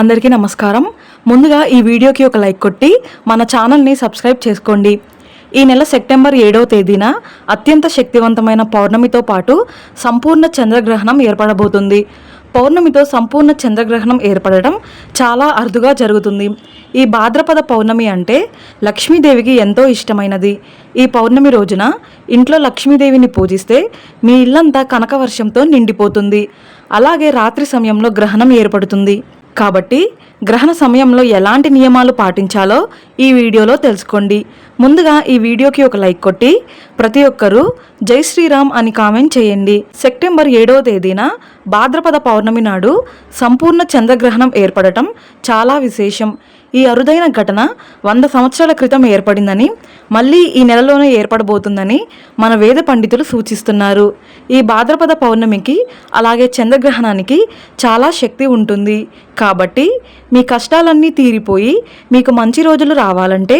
అందరికీ నమస్కారం. ముందుగా ఈ వీడియోకి ఒక లైక్ కొట్టి మన ఛానల్ని సబ్స్క్రైబ్ చేసుకోండి. ఈ నెల సెప్టెంబర్ ఏడవ తేదీన అత్యంత శక్తివంతమైన పౌర్ణమితో పాటు సంపూర్ణ చంద్రగ్రహణం ఏర్పడబోతుంది. పౌర్ణమితో సంపూర్ణ చంద్రగ్రహణం ఏర్పడడం చాలా అరుదుగా జరుగుతుంది. ఈ భాద్రపద పౌర్ణమి అంటే లక్ష్మీదేవికి ఎంతో ఇష్టమైనది. ఈ పౌర్ణమి రోజున ఇంట్లో లక్ష్మీదేవిని పూజిస్తే మీ ఇల్లంతా కనకవర్షంతో నిండిపోతుంది. అలాగే రాత్రి సమయంలో గ్రహణం ఏర్పడుతుంది. కాబట్టి గ్రహణ సమయంలో ఎలాంటి నియమాలు పాటించాలో ఈ వీడియోలో తెలుసుకోండి. ముందుగా ఈ వీడియోకి ఒక లైక్ కొట్టి ప్రతి ఒక్కరూ జై శ్రీరామ్ అని కామెంట్ చేయండి. సెప్టెంబర్ ఏడవ తేదీన భాద్రపద పౌర్ణమి నాడు సంపూర్ణ చంద్రగ్రహణం ఏర్పడటం చాలా విశేషం. ఈ అరుదైన ఘటన వంద సంవత్సరాల క్రితం ఏర్పడిందని మళ్ళీ ఈ నెలలోనే ఏర్పడబోతుందని మన వేద పండితులు సూచిస్తున్నారు. ఈ భాద్రపద పౌర్ణమికి అలాగే చంద్రగ్రహణానికి చాలా శక్తి ఉంటుంది. కాబట్టి మీ కష్టాలన్నీ తీరిపోయి మీకు మంచి రోజులు రావాలంటే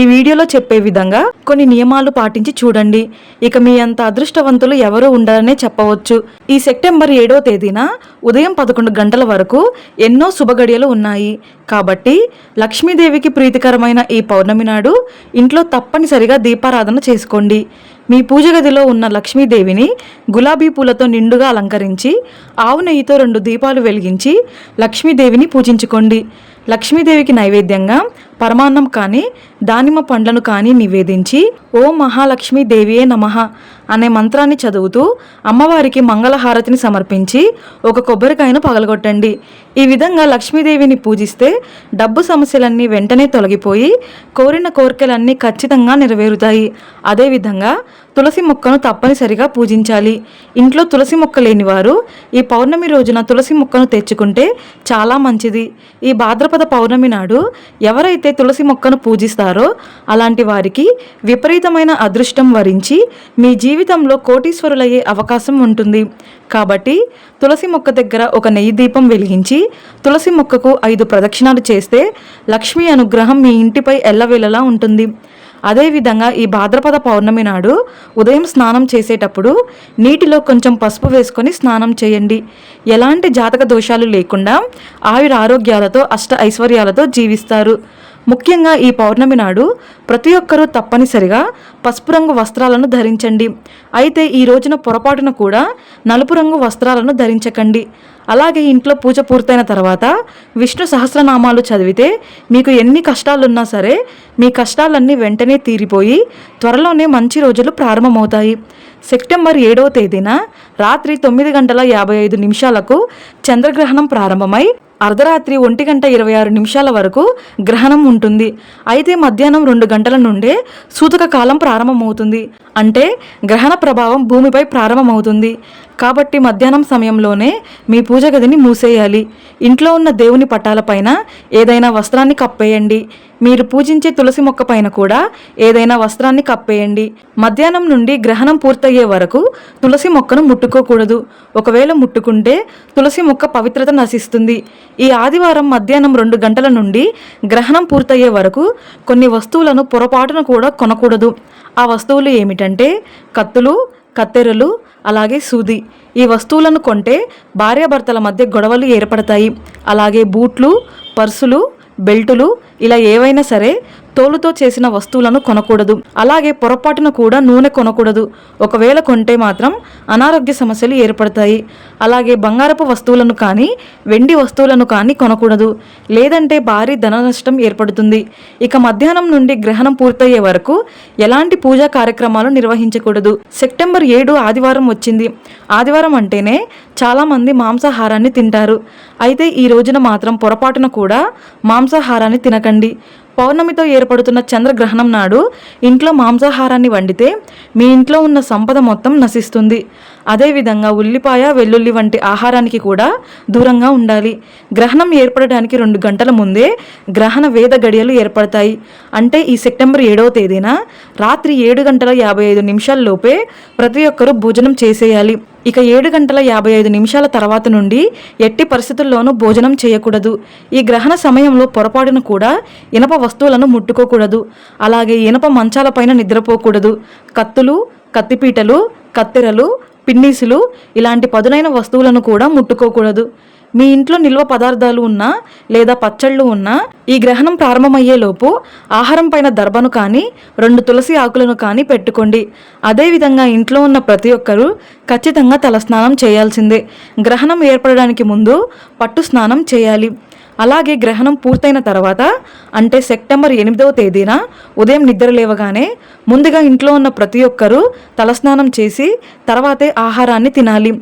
ఈ వీడియోలో చెప్పే విధంగా కొన్ని నియమాలు పాటించి చూడండి. ఇక మీ అంత అదృష్టవంతులు ఎవరు ఉండాలనే చెప్పవచ్చు. ఈ సెప్టెంబర్ ఏడో తేదీన ఉదయం పదకొండు గంటల వరకు ఎన్నో శుభగడియలు ఉన్నాయి. కాబట్టి లక్ష్మీదేవికి ప్రీతికరమైన ఈ పౌర్ణమి నాడు ఇంట్లో తప్పనిసరిగా దీపారాధన చేసుకోండి. మీ పూజ గదిలో ఉన్న లక్ష్మీదేవిని గులాబీ పూలతో నిండుగా అలంకరించి ఆవు నెయ్యితో రెండు దీపాలు వెలిగించి లక్ష్మీదేవిని పూజించుకోండి. లక్ష్మీదేవికి నైవేద్యంగా పరమాన్నం కానీ దానిమ్మ పండ్లను కానీ నివేదించి ఓ మహాలక్ష్మి దేవియే నమః అనే మంత్రాన్ని చదువుతూ అమ్మవారికి మంగళహారతిని సమర్పించి ఒక కొబ్బరికాయను పగలగొట్టండి. ఈ విధంగా లక్ష్మీదేవిని పూజిస్తే డబ్బు సమస్యలన్నీ వెంటనే తొలగిపోయి కోరిన కోరికలన్నీ ఖచ్చితంగా నెరవేరుతాయి. అదేవిధంగా తులసి మొక్కను తప్పనిసరిగా పూజించాలి. ఇంట్లో తులసి మొక్క లేని వారు ఈ పౌర్ణమి రోజున తులసి మొక్కను తెచ్చుకుంటే చాలా మంచిది. ఈ భాద్రపద పౌర్ణమి నాడు ఎవరైతే తులసి మొక్కను పూజిస్తారో అలాంటి వారికి విపరీతమైన అదృష్టం వరించి మీ జీవితంలో కోటీశ్వరులయ్యే అవకాశం ఉంటుంది. కాబట్టి తులసి మొక్క దగ్గర ఒక నెయ్యి దీపం వెలిగించి తులసి మొక్కకు ఐదు ప్రదక్షిణాలు చేస్తే లక్ష్మీ అనుగ్రహం మీ ఇంటిపై ఎల్లవేళలా ఉంటుంది. అదేవిధంగా ఈ భాద్రపద పౌర్ణమి నాడు ఉదయం స్నానం చేసేటప్పుడు నీటిలో కొంచెం పసుపు వేసుకొని స్నానం చేయండి. ఎలాంటి జాతక దోషాలు లేకుండా ఆయుర ఆరోగ్యాలతో అష్ట ఐశ్వర్యాలతో జీవిస్తారు. ముఖ్యంగా ఈ పౌర్ణమి నాడు ప్రతి ఒక్కరూ తప్పనిసరిగా పసుపు రంగు వస్త్రాలను ధరించండి. అయితే ఈ రోజున పొరపాటున కూడా నలుపు రంగు వస్త్రాలను ధరించకండి. అలాగే ఇంట్లో పూజ పూర్తయిన తర్వాత విష్ణు సహస్రనామాలు చదివితే మీకు ఎన్ని కష్టాలున్నా సరే మీ కష్టాలన్నీ వెంటనే తీరిపోయి త్వరలోనే మంచి రోజులు ప్రారంభమవుతాయి. సెప్టెంబర్ ఏడవ తేదీన రాత్రి తొమ్మిది గంటల యాభై ఐదు నిమిషాలకు చంద్రగ్రహణం ప్రారంభమై అర్ధరాత్రి ఒంటి గంట ఇరవై ఆరు నిమిషాల వరకు గ్రహణం ఉంటుంది. అయితే మధ్యాహ్నం రెండు గంటల నుండే సూతక కాలం ప్రారంభమవుతుంది. అంటే గ్రహణ ప్రభావం భూమిపై ప్రారంభమవుతుంది. కాబట్టి మధ్యాహ్నం సమయంలోనే మీ పూజ గదిని మూసేయాలి. ఇంట్లో ఉన్న దేవుని పటాలపైన ఏదైనా వస్త్రాన్ని కప్పేయండి. మీరు పూజించే తులసి మొక్క పైన కూడా ఏదైనా వస్త్రాన్ని కప్పేయండి. మధ్యాహ్నం నుండి గ్రహణం పూర్తయ్యే వరకు తులసి మొక్కను ముట్టుకోకూడదు. ఒకవేళ ముట్టుకుంటే తులసి మొక్క పవిత్రత నశిస్తుంది. ఈ ఆదివారం మధ్యాహ్నం రెండు గంటల నుండి గ్రహణం పూర్తయ్యే వరకు కొన్ని వస్తువులను పొరపాటున కూడా కొనకూడదు. ఆ వస్తువులు ఏమిటంటే కత్తులు కత్తెరలు అలాగే సూది. ఈ వస్తువులను కొంటే భార్యాభర్తల మధ్య గొడవలు ఏర్పడతాయి. అలాగే బూట్లు పర్సులు బెల్టులు ఇలా ఏవైనా సరే తోలుతో చేసిన వస్తువులను కొనకూడదు. అలాగే పొరపాటున కూడా నూనె కొనకూడదు. ఒకవేళ కొంటే మాత్రం అనారోగ్య సమస్యలు ఏర్పడతాయి. అలాగే బంగారపు వస్తువులను కానీ వెండి వస్తువులను కానీ కొనకూడదు. లేదంటే భారీ ధన నష్టం ఏర్పడుతుంది. ఇక మధ్యాహ్నం నుండి గ్రహణం పూర్తయ్యే వరకు ఎలాంటి పూజా కార్యక్రమాలు నిర్వహించకూడదు. సెప్టెంబర్ ఏడు ఆదివారం వచ్చింది. ఆదివారం అంటేనే చాలామంది మాంసాహారాన్ని తింటారు. అయితే ఈ రోజున మాత్రం పొరపాటున కూడా మాంసాహారాన్ని తినకండి. పౌర్ణమితో ఏర్పడుతున్న చంద్రగ్రహణం నాడు ఇంట్లో మాంసాహారాన్ని వండితే మీ ఇంట్లో ఉన్న సంపద మొత్తం నశిస్తుంది. అదేవిధంగా ఉల్లిపాయ వెల్లుల్లి వంటి ఆహారానికి కూడా దూరంగా ఉండాలి. గ్రహణం ఏర్పడడానికి రెండు గంటల ముందే గ్రహణ వేద గడియలు ఏర్పడతాయి. అంటే ఈ సెప్టెంబర్ ఏడవ తేదీన రాత్రి ఏడు గంటల యాభై ఐదు నిమిషాల్లోపే ప్రతి ఒక్కరూ భోజనం చేసేయాలి. ఇక ఏడు గంటల యాభై ఐదు నిమిషాల తర్వాత నుండి ఎట్టి పరిస్థితుల్లోనూ భోజనం చేయకూడదు. ఈ గ్రహణ సమయంలో పొరపాటును కూడా ఇనప వస్తువులను ముట్టుకోకూడదు. అలాగే ఇనప మంచాలపైన నిద్రపోకూడదు. కత్తులు కత్తిపీటలు కత్తెరలు పిన్నీసులు ఇలాంటి పదునైన వస్తువులను కూడా ముట్టుకోకూడదు. మీ ఇంట్లో నిల్వ పదార్థాలు ఉన్నా లేదా పచ్చళ్ళు ఉన్నా ఈ గ్రహణం ప్రారంభమయ్యేలోపు ఆహారం పైన దర్భను కానీ రెండు తులసి ఆకులను కానీ పెట్టుకోండి. అదేవిధంగా ఇంట్లో ఉన్న ప్రతి ఒక్కరూ ఖచ్చితంగా తలస్నానం చేయాల్సిందే. గ్రహణం ఏర్పడడానికి ముందు పట్టు స్నానం చేయాలి. అలాగే గ్రహణం పూర్తయిన తర్వాత అంటే సెప్టెంబర్ ఎనిమిదవ తేదీన ఉదయం నిద్ర లేవగానే ముందుగా ఇంట్లో ఉన్న ప్రతి ఒక్కరూ తలస్నానం చేసి తర్వాతే ఆహారాన్ని తినాలి.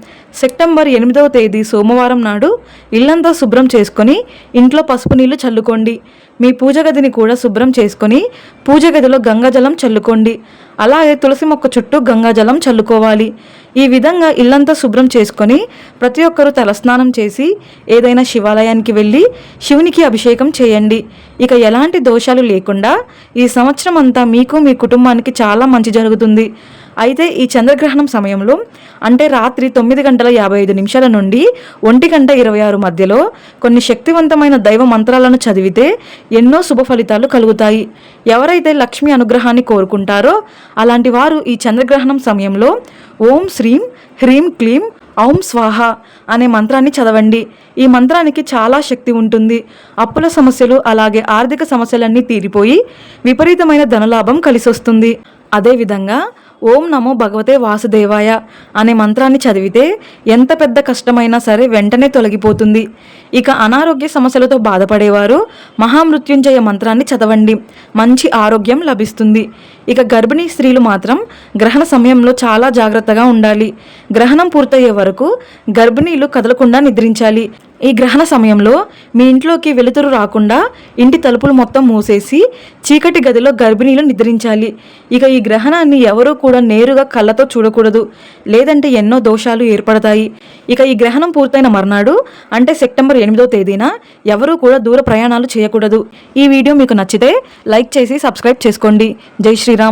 సెప్టెంబర్ ఎనిమిదవ తేదీ సోమవారం నాడు ఇల్లంతా శుభ్రం చేసుకొని ఇంట్లో పసుపు నీళ్ళు చల్లుకోండి. మీ పూజ గదిని కూడా శుభ్రం చేసుకొని పూజ గదిలో గంగాజలం చల్లుకోండి. అలాగే తులసి మొక్క చుట్టూ గంగాజలం చల్లుకోవాలి. ఈ విధంగా ఇల్లంతా శుభ్రం చేసుకొని ప్రతి ఒక్కరూ తలస్నానం చేసి ఏదైనా శివాలయానికి వెళ్ళి శివునికి అభిషేకం చేయండి. ఇక ఎలాంటి దోషాలు లేకుండా ఈ సంవత్సరం అంతా మీకు మీ కుటుంబానికి చాలా మంచి జరుగుతుంది. అయితే ఈ చంద్రగ్రహణం సమయంలో అంటే రాత్రి తొమ్మిది గంటల యాభై ఐదు నిమిషాల నుండి ఒంటి గంట ఇరవై ఆరు మధ్యలో కొన్ని శక్తివంతమైన దైవ మంత్రాలను చదివితే ఎన్నో శుభ ఫలితాలు కలుగుతాయి. ఎవరైతే లక్ష్మి అనుగ్రహాన్ని కోరుకుంటారో అలాంటి వారు ఈ చంద్రగ్రహణం సమయంలో ఓం శ్రీం హ్రీం క్లీం ఔం స్వాహ అనే మంత్రాన్ని చదవండి. ఈ మంత్రానికి చాలా శక్తి ఉంటుంది. అప్పుల సమస్యలు అలాగే ఆర్థిక సమస్యలన్నీ తీరిపోయి విపరీతమైన ధనలాభం కలిసొస్తుంది. అదేవిధంగా ఓం నమో భగవతే వాసుదేవాయ అనే మంత్రాన్ని చదివితే ఎంత పెద్ద కష్టమైనా సరే వెంటనే తొలగిపోతుంది. ఇక అనారోగ్య సమస్యలతో బాధపడేవారు మహామృత్యుంజయ మంత్రాన్ని చదవండి. మంచి ఆరోగ్యం లభిస్తుంది. ఇక గర్భిణీ స్త్రీలు మాత్రం గ్రహణ సమయంలో చాలా జాగ్రత్తగా ఉండాలి. గ్రహణం పూర్తయ్యే వరకు గర్భిణీలు కదలకుండా నిద్రించాలి. ఈ గ్రహణ సమయంలో మీ ఇంట్లోకి వెలుతురు రాకుండా ఇంటి తలుపులు మొత్తం మూసేసి చీకటి గదిలో గర్భిణీలు నిద్రించాలి. ఇక ఈ గ్రహణాన్ని ఎవరూ కూడా నేరుగా కళ్ళతో చూడకూడదు. లేదంటే ఎన్నో దోషాలు ఏర్పడతాయి. ఇక ఈ గ్రహణం పూర్తయిన మర్నాడు అంటే సెప్టెంబర్ ఎనిమిదో తేదీన ఎవరూ కూడా దూర ప్రయాణాలు చేయకూడదు. ఈ వీడియో మీకు నచ్చితే లైక్ చేసి సబ్స్క్రైబ్ చేసుకోండి. జై శ్రీరామ్.